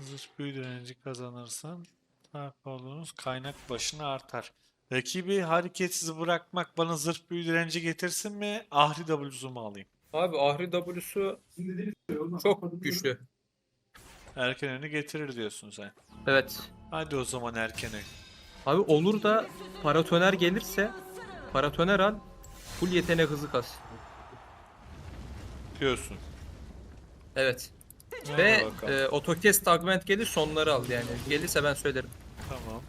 Zırh büyü direnci kazanırsan sahip olduğunuz kaynak başına artar. Rakibi hareketsiz bırakmak bana zırh büyü direnci getirsin mi? Ahri W'su mu alayım? Abi Ahri W'su çok güçlü. Erken önü getirir diyorsun sen. Evet. Hadi o zaman erken ön. Abi olur da paratoner gelirse paratoner al full yetenek hızı kas. Diyorsun. Evet. Ve bakalım. e, otokest augment gelir sonları al yani. Gelirse ben söylerim. Tamam.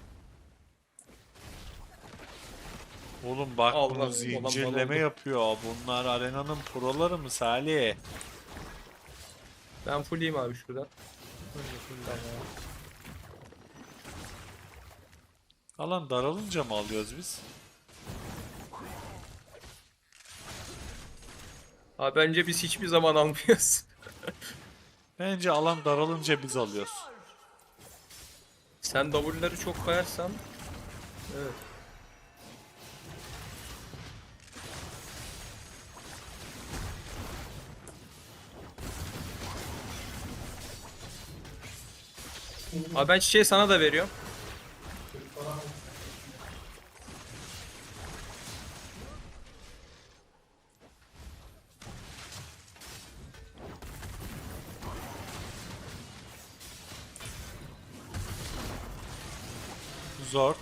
Oğlum bak Allah, bunu zincirleme yapıyor. Bunlar arenanın proları mı Salih? Ben fullleyim abi şurada. Alan daralınca mı alıyoruz biz? Abi bence biz hiçbir zaman almıyoruz. Bence alan daralınca biz alıyoruz. Sen W'ları çok koyarsan Evet. Abi ben çiçeği sana da veriyorum. Zord.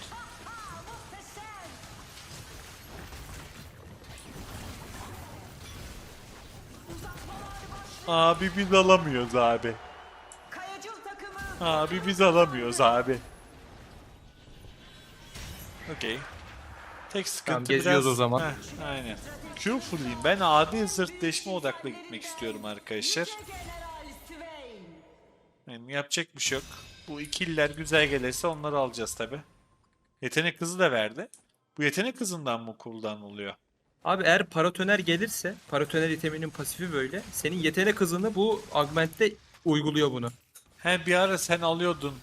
Abi biz alamıyoruz abi. Abi biz alamıyoruz abi. Okey. Tek sıkıntı Tamam, biraz... o zaman. Heh, aynen. Q fulleyim. Ben adi zırtleşme odaklı gitmek istiyorum arkadaşlar. Yani yapacak bir şey yok. Bu ikililer güzel gelirse onları alacağız tabi. Yetenek hızı da verdi. Bu yetenek hızından mı cooldown oluyor? Abi eğer paratoner gelirse, paratoner iteminin pasifi böyle. Senin yetenek hızını bu augmentte uyguluyor bunu. He bir ara sen alıyordun.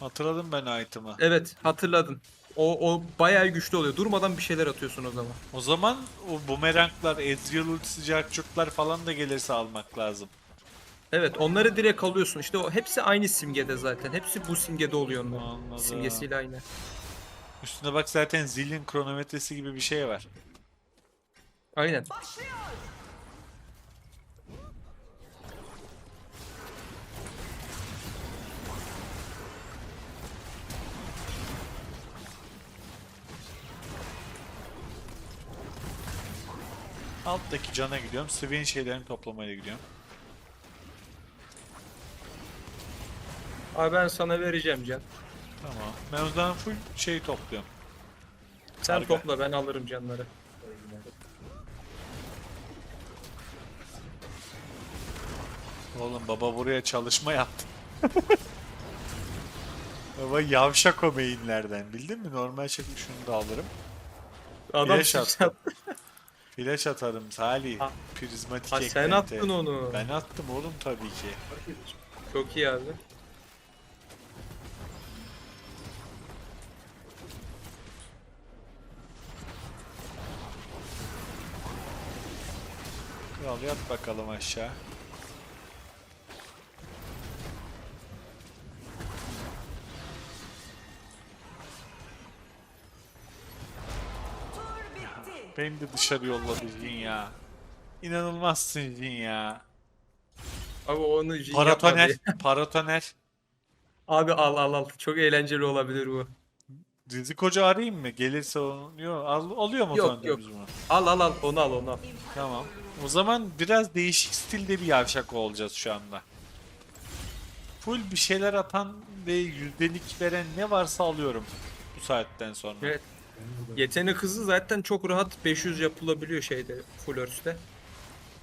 Hatırladım ben item'ı. Evet, hatırladın. O, o bayağı güçlü oluyor. Durmadan bir şeyler atıyorsun o zaman. O zaman o bumeranglar, Ezreal ultisi, cartçuklar falan da gelirse almak lazım. Evet, onları direkt alıyorsun. İşte o hepsi aynı simgede zaten. Hepsi bu simgede oluyor onların. Anladım. Simgesiyle aynı. Üstüne bak zaten zilin kronometresi gibi bir şey var. Aynen. Alttaki cana gidiyorum. Swain şeylerini toplamaya gidiyorum. Abi ben sana vereceğim Can. Tamam. Ben o zaman full şey topluyorum. Sen Harika. topla ben alırım canları. Oğlum baba buraya çalışma yaptı. baba yavşak o mainlerden bildin mi? Normal şekilde şunu da alırım. Adam Flash attım. Flash atarım Salih. Ha. Prizmatik Ha, sen attın onu. Ben attım oğlum tabii ki. Çok iyi abi. Kral yat bakalım aşağı. Beni de dışarı yolladı Jin ya. İnanılmazsın Jin ya. Abi onu Jin Paratoner, paratoner. Abi al al al. Çok eğlenceli olabilir bu. Dizi koca arayayım mı? Gelirse onu... Yok, al, alıyor mu Yok, yok. Al al al onu al onu al. Tamam. O zaman biraz değişik stilde bir yavşak olacağız şu anda. Full bir şeyler atan ve yüzdelik veren ne varsa alıyorum bu saatten sonra. Evet. Yetenek hızı zaten çok rahat 500 yapılabiliyor şeyde Full Earth'te.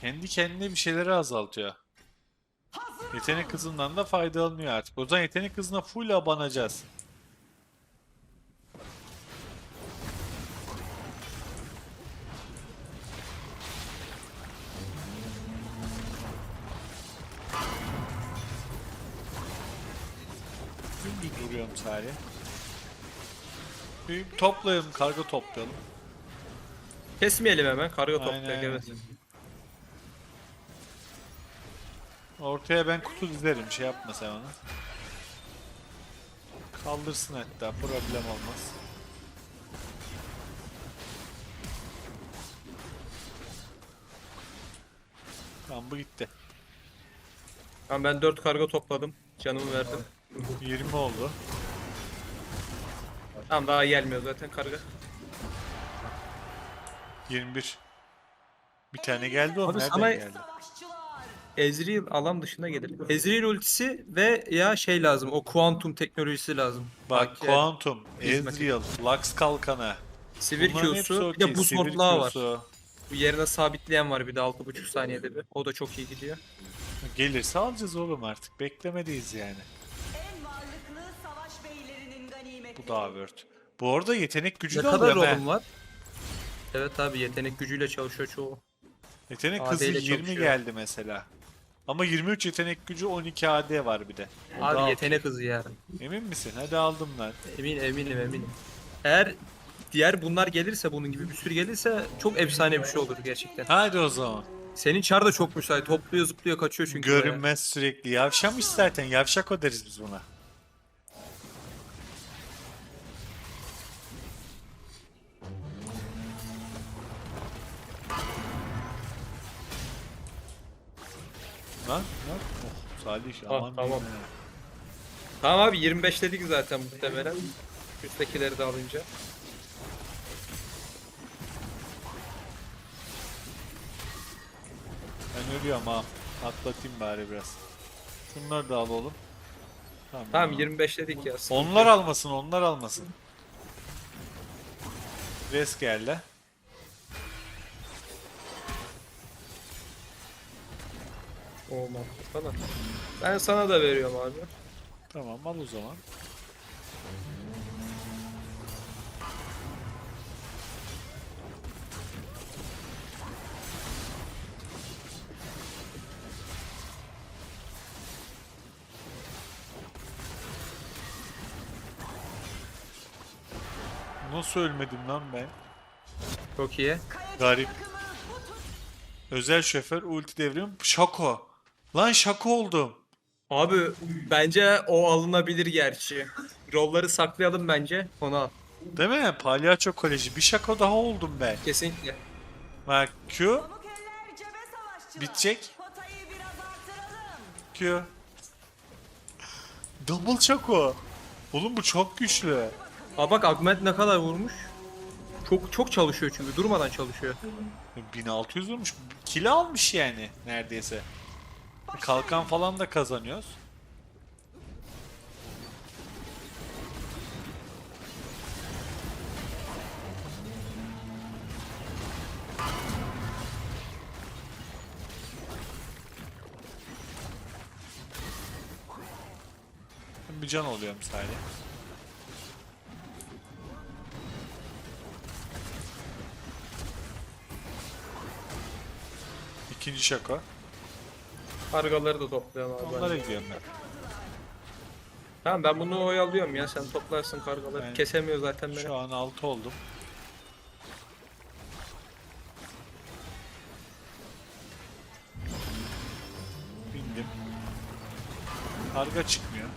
Kendi kendine bir şeyleri azaltıyor. Yetenek hızından da fayda alınıyor artık. O zaman yetenek hızına full abanacağız. Vuruyorum Salih. Bir toplayalım, karga toplayalım. Kesmeyelim hemen. Karga toplayalım. Evet. Ortaya ben kutu dizerim, şey yapma sen onu. Kaldırsın hatta, problem olmaz. Tamam bu gitti. Tamam ben 4 karga topladım. Canımı verdim. 20 oldu. Tamam daha gelmiyor zaten karga. 21. Bir tane geldi o. Abi Nereden sana- geldi? Ezreal alan dışına gelir. Ezreal ultisi ve ya şey lazım. O kuantum teknolojisi lazım. Bak ya, Quantum, hizmet Ezreal, Lux Kalkanı. Sivir Bunların hepsi Q'su bir okey, de buz sivir var. Q'su. Bu yerine sabitleyen var bir de 6.5 saniyede bir. O da çok iyi gidiyor. Gelirse alacağız oğlum artık. Beklemedeyiz yani. En varlıklı savaş beylerinin ganimeti. Bu da Word. Bu arada yetenek gücü Ne de kadar he. rolüm var? Evet abi yetenek gücüyle çalışıyor çoğu. Yetenek AD hızı ile 20 çalışıyor. geldi mesela. Ama 23 yetenek gücü 12 AD var bir de. O da Abi yetenek hızı yani. Emin misin? Hadi aldım lan. Emin eminim eminim. Eğer diğer bunlar gelirse bunun gibi bir sürü gelirse çok efsane bir şey olur gerçekten. Hadi o zaman. Senin çar da çok müsait. Topluyor zıplıyor kaçıyor çünkü. Görünmez sürekli. Yavşamış zaten. Yavşak o deriz biz buna. Lan lan. Oh, Salih aman tamam. diyeyim ya. Tamam abi 25 dedik zaten muhtemelen. Üsttekileri de alınca. Ben ölüyorum ha. Atlatayım bari biraz. Şunları da al oğlum. Tamam. Tamam 25 dedik ya. sıkıntı Onlar yok. almasın, onlar almasın. Res geldi. Olmaz. Sana. Ben sana da veriyorum abi. Tamam al o zaman. Nasıl ölmedim lan ben? Çok iyi. Garip. Özel şoför ulti devrim. Şako. Lan şako oldum. Abi bence o alınabilir gerçi. Rolları saklayalım bence. Onu al. Değil mi? Palyaço koleji. Bir şako daha oldum ben. Kesinlikle. Bak Q. Pamuk eller cebe savaşçılar. Bitecek. Potayı biraz artıralım. Q. Double Choco. Oğlum bu çok güçlü. Aa bak Augment ne kadar vurmuş. Çok çok çalışıyor çünkü durmadan çalışıyor. 1600 vurmuş. Kilo almış yani neredeyse. Kalkan falan da kazanıyoruz. Bir can oluyorum sadece. İkinci şaka. Kargaları da toplayalım abi. Onlara gidiyorum ben. Tamam ben bunu oyalıyorum ya sen toplarsın kargaları. Ben- Kesemiyor zaten beni. Şu an 6 oldum. Bindim. Karga çıkmıyor.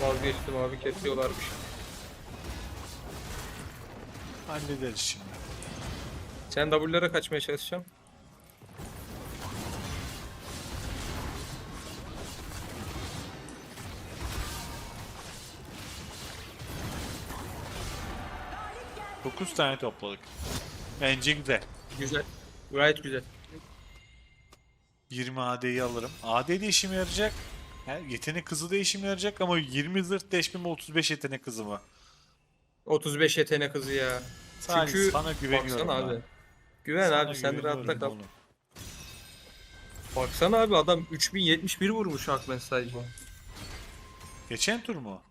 Vazgeçtim abi kesiyorlarmış. Hallederiz şimdi. Sen W'lere kaçmaya çalışacağım. Dokuz tane topladık. Bence güzel. Güzel. Gayet güzel. 20 AD'yi alırım. AD de işime yarayacak. He, yetenek hızı da işime yarayacak ama 20 zırt deşme mi 35 yetenek hızı mı? 35 yetenek hızı ya. Salih, Çünkü sana güveniyorum baksana abi. Güven Sana abi sen rahatla kal. oğlum. Baksana abi adam 3071 vurmuş Augment sadece. Geçen tur mu?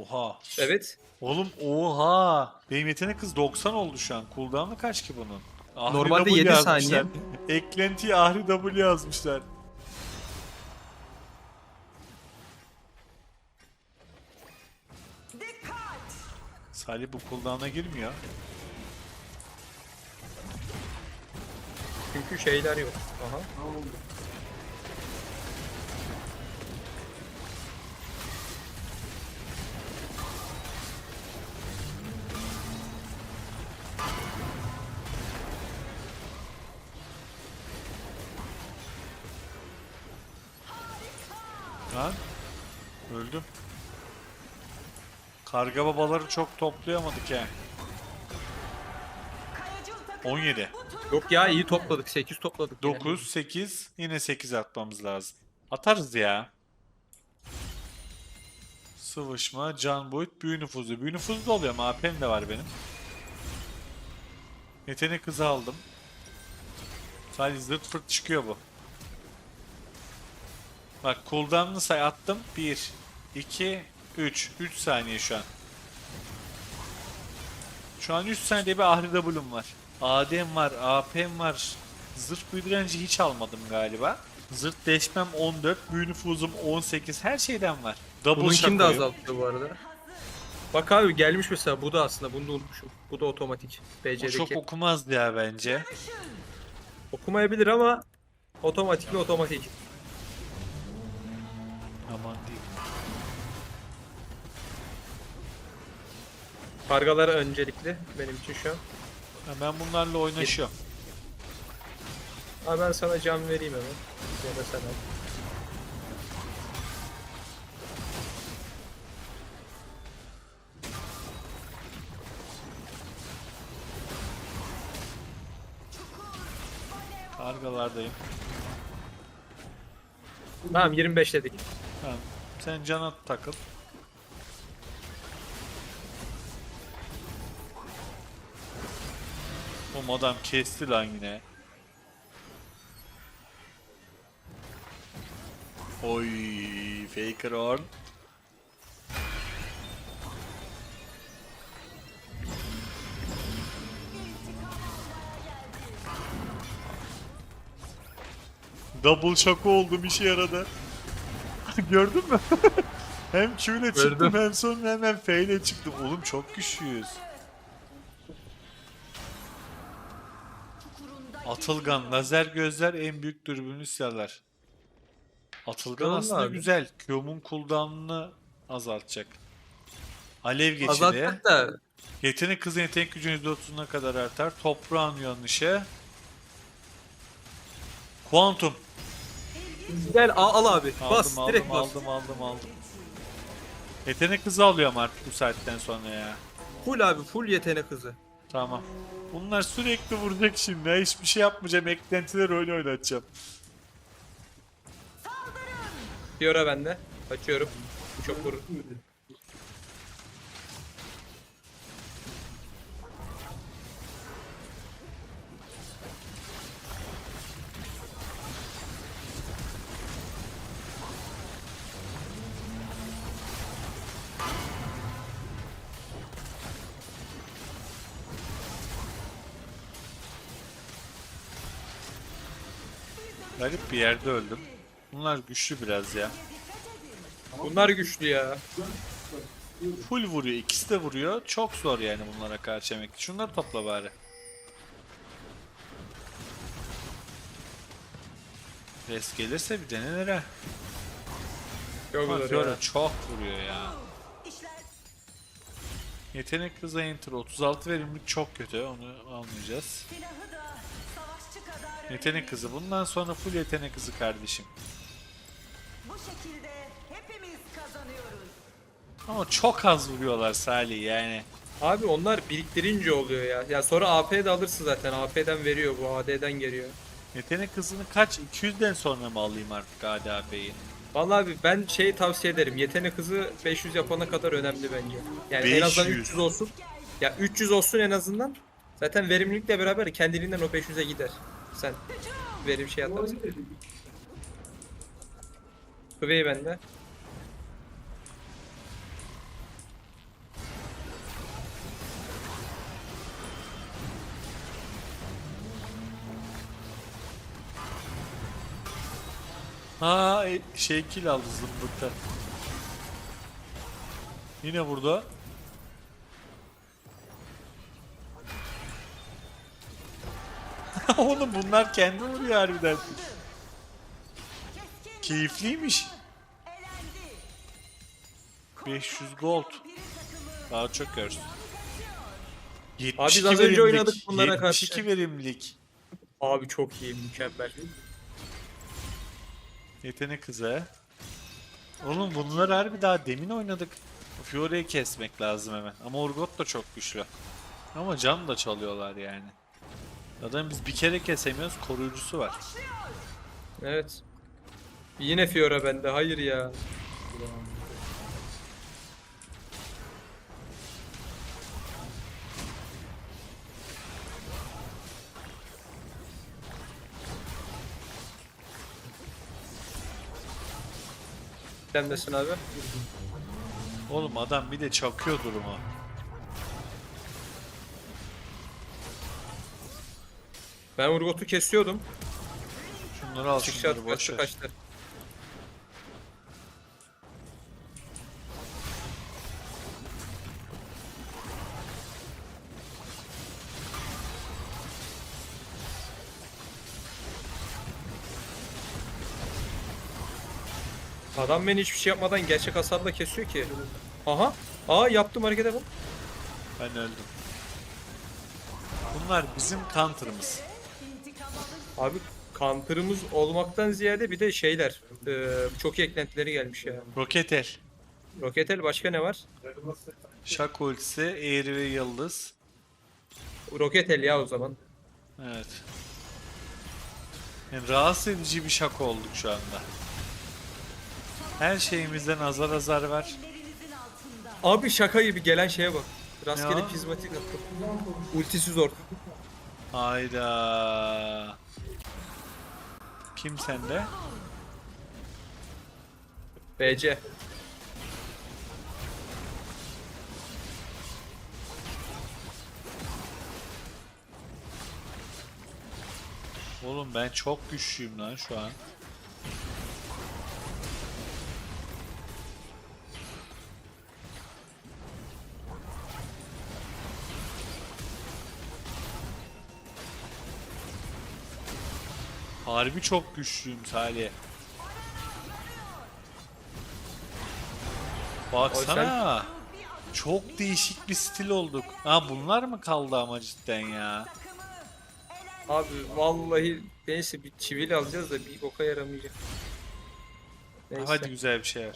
Oha. Evet. Oğlum oha. Benim yetenek hız 90 oldu şu an. Cooldown'u kaç ki bunun? Ahri Normalde W 7 yazmışlar. saniye. Eklentiye Ahri W yazmışlar. Salih bu cooldown'a girmiyor. Çünkü şeyler yok. Aha. Lan. Öldüm. Karga babaları çok toplayamadık takım 17. bu tur Yok ya iyi topladık. 8 topladık. yine. 9, 8. Yine 8 atmamız lazım. Atarız ya. Sıvışma, can boyut, büyü nüfuzu. Büyü nüfuzu da oluyor ama AP'm de var benim. Yetenek hızı aldım. Sadece zırt fırt çıkıyor bu. Bak cooldown'ını say attım. 1, 2, 3. 3 saniye şu an. Şu an 3 saniye bir Ahri W'm var. AD'm var, AP'm var. Zırh büyü direnci hiç almadım galiba. Zırh deşmem 14, büyü nüfuzum 18. Her şeyden var. Double Bunun kim de azalttı bu arada. Bak abi gelmiş mesela bu da aslında bunu da unutmuşum. Bu da otomatik. O BC'deki. çok okumazdı ya bence. Okumayabilir ama otomatik mi otomatik. Kargalar öncelikli benim için şu an. Ha, ben bunlarla oynaşıyorum. Abi ben sana cam vereyim hemen. Ya da sen al. Kargalardayım. Tamam 25 dedik. Tamam. Sen cana takıl. Bu adam kesti lan yine. Oy, Faker on. Double şaka oldum işe yaradı. Gördün mü? hem Q ile çıktım hem sonra hemen F ile çıktım. Oğlum çok güçlüyüz. Atılgan, lazer gözler en büyük dürbünlü silahlar. Atılgan Vallahi aslında abi. güzel. Q'mun cooldown'ını azaltacak. Alev geçidi. Azalttık da Yetenek hızı yetenek gücün %30'una kadar artar. Toprağın yanlışı. Kuantum. gel al, al abi. Aldım bas aldım direkt bas. aldım aldım aldım. Yetenek hızı alıyorum artık bu saatten sonra ya. Full abi full yetenek hızı. Tamam. Bunlar sürekli vuracak şimdi. Hiçbir şey yapmayacağım. Eklentiler oyunu oynatacağım. Fiora bende. Açıyorum. Çok vurur. Bir yerde öldüm. Bunlar güçlü biraz ya. Bunlar güçlü ya. Full vuruyor. ikisi de vuruyor. Çok zor yani bunlara karşı yemek. Şunları topla bari. Res gelirse bir denenir ha. Çok Fiora çok vuruyor ya. Yetenek hızı enter 36 verimlilik çok kötü. Onu almayacağız. Yetenek hızı. Bundan sonra full yetenek hızı kardeşim. Bu şekilde hepimiz kazanıyoruz. Ama çok az vuruyorlar Salih yani. Abi onlar biriktirince oluyor ya. Ya sonra AP de alırsın zaten. AP'den veriyor bu AD'den geliyor. Yetenek hızını kaç? 200'den sonra mı alayım artık ADAP'yi? Vallahi abi ben şey tavsiye ederim. Yetenek hızı 500 yapana kadar önemli bence. Yani en azından 500. 300 olsun. Ya 300 olsun en azından. Zaten verimlilikle beraber kendiliğinden o 500'e gider. Sen verim şey atarsın. Kıvey bende. Ha e, şey kill aldı zımbırta. Yine burada. Oğlum bunlar kendi vuruyor harbiden. Keyifliymiş. 500 gold. Daha çok görsün. biz 72 az önce oynadık bunlara karşı. 72 verimlilik. Abi çok iyi mükemmel. Yetenek hızı. Oğlum bunlar harbi daha demin oynadık. Fiore'yi kesmek lazım hemen. Ama Urgot da çok güçlü. Ama can da çalıyorlar yani. Adam biz bir kere kesemiyoruz koruyucusu var. Evet. Yine Fiora bende. Hayır ya. Sen abi? Oğlum adam bir de çakıyor durumu. Ben Urgot'u kesiyordum. Şunları al şunları Çıkışat boş kaçtı ver. kaçtı. Adam beni hiçbir şey yapmadan gerçek hasarla kesiyor ki. Aha. Aa yaptım harekete bak. Ben öldüm. Bunlar bizim counter'ımız. Abi counter'ımız olmaktan ziyade bir de şeyler. eee, çok iyi eklentileri gelmiş ya. Roketel. Roketel başka ne var? Şak ultisi, eğri ve yıldız. Roketel ya o zaman. Evet. Yani rahatsız edici bir şaka olduk şu anda. Her şeyimizden azar azar var. Abi şaka gibi gelen şeye bak. Rastgele Ya. prizmatik attı. Ultisi zor. Hayda. Kim sende? BC. Oğlum ben çok güçlüyüm lan şu an. Harbi çok güçlüyüm Salih. Baksana. Çok değişik bir stil olduk. Ha bunlar mı kaldı ama cidden ya? Abi vallahi neyse bir çivili alacağız da bir boka yaramayacak. Neyse. Hadi güzel bir şey.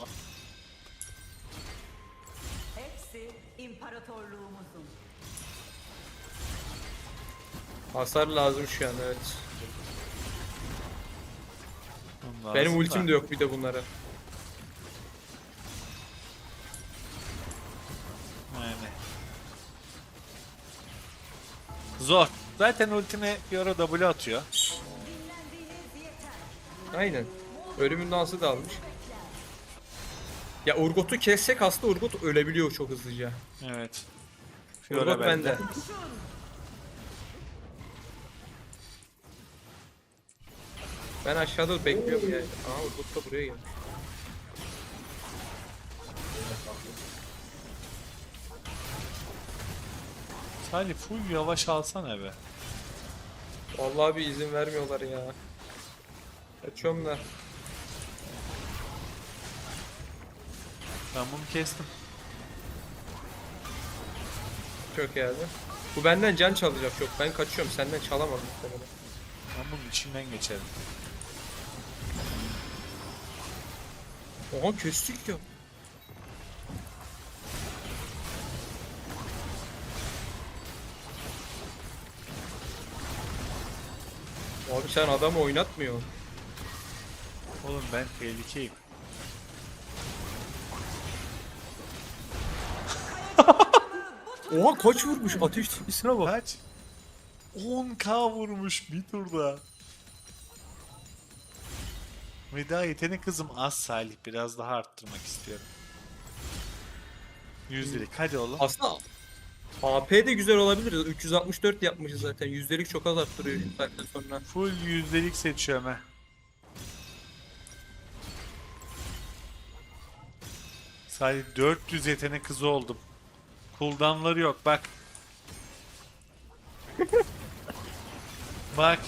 Hepsi imparatorluğumuzun. Hasar lazım şu an evet. Lazım Benim da. ultim de yok bir de bunlara. Yani. Zor. Zaten ultime bir ara W atıyor. Aynen. Ölümün dansı da almış. Ya Urgot'u kessek aslında Urgot ölebiliyor çok hızlıca. Evet. Urgot Fiora bende. Ben aşağıda bekliyorum yani. Aa Urgot da buraya gelmiş. Salih full yavaş alsana be. Vallahi bir izin vermiyorlar ya. Kaçıyorum da. Ben bunu kestim. Çok abi. Bu benden can çalacak çok. Ben kaçıyorum. Senden çalamam muhtemelen. Ben bunun içinden geçerim. Oha kestik ya. Abi sen adamı oynatmıyor. Oğlum ben tehlikeyim. Oha kaç vurmuş ateş tepkisine bak. Kaç? 10k vurmuş bir turda. Ve daha yetenek hızım az Salih. Biraz daha arttırmak istiyorum. Yüzdelik. Hadi oğlum. Aslında AP de güzel olabilir. 364 yapmışız zaten. Yüzdelik çok az arttırıyor saatten sonra. Full yüzdelik seçiyorum he. Salih 400 yetenek hızı oldum. Cooldown'ları yok bak. bak.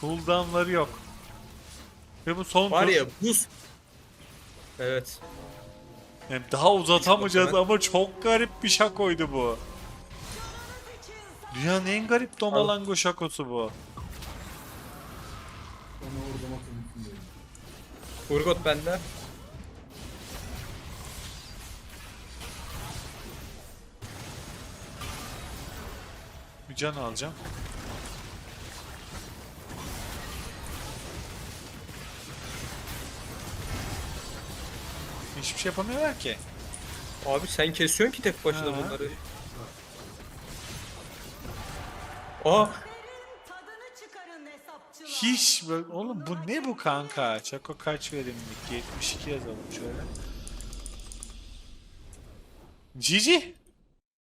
Cooldown'ları yok. Ve bu son Var tur. ya buz. Evet. Yani daha uzatamayacağız ama çok garip bir şakoydu bu. Dünyanın en garip domalango şakosu bu. Urgot bende. Bir can alacağım. Hiçbir şey yapamıyorlar ki. Abi sen kesiyorsun ki tek başına Ha. bunları. Aa Tadını çıkarın hesapçılar. Hiç böyle... Oğlum bu ne bu kanka? Çako kaç verimlilik? 72 yazalım şöyle. Cici.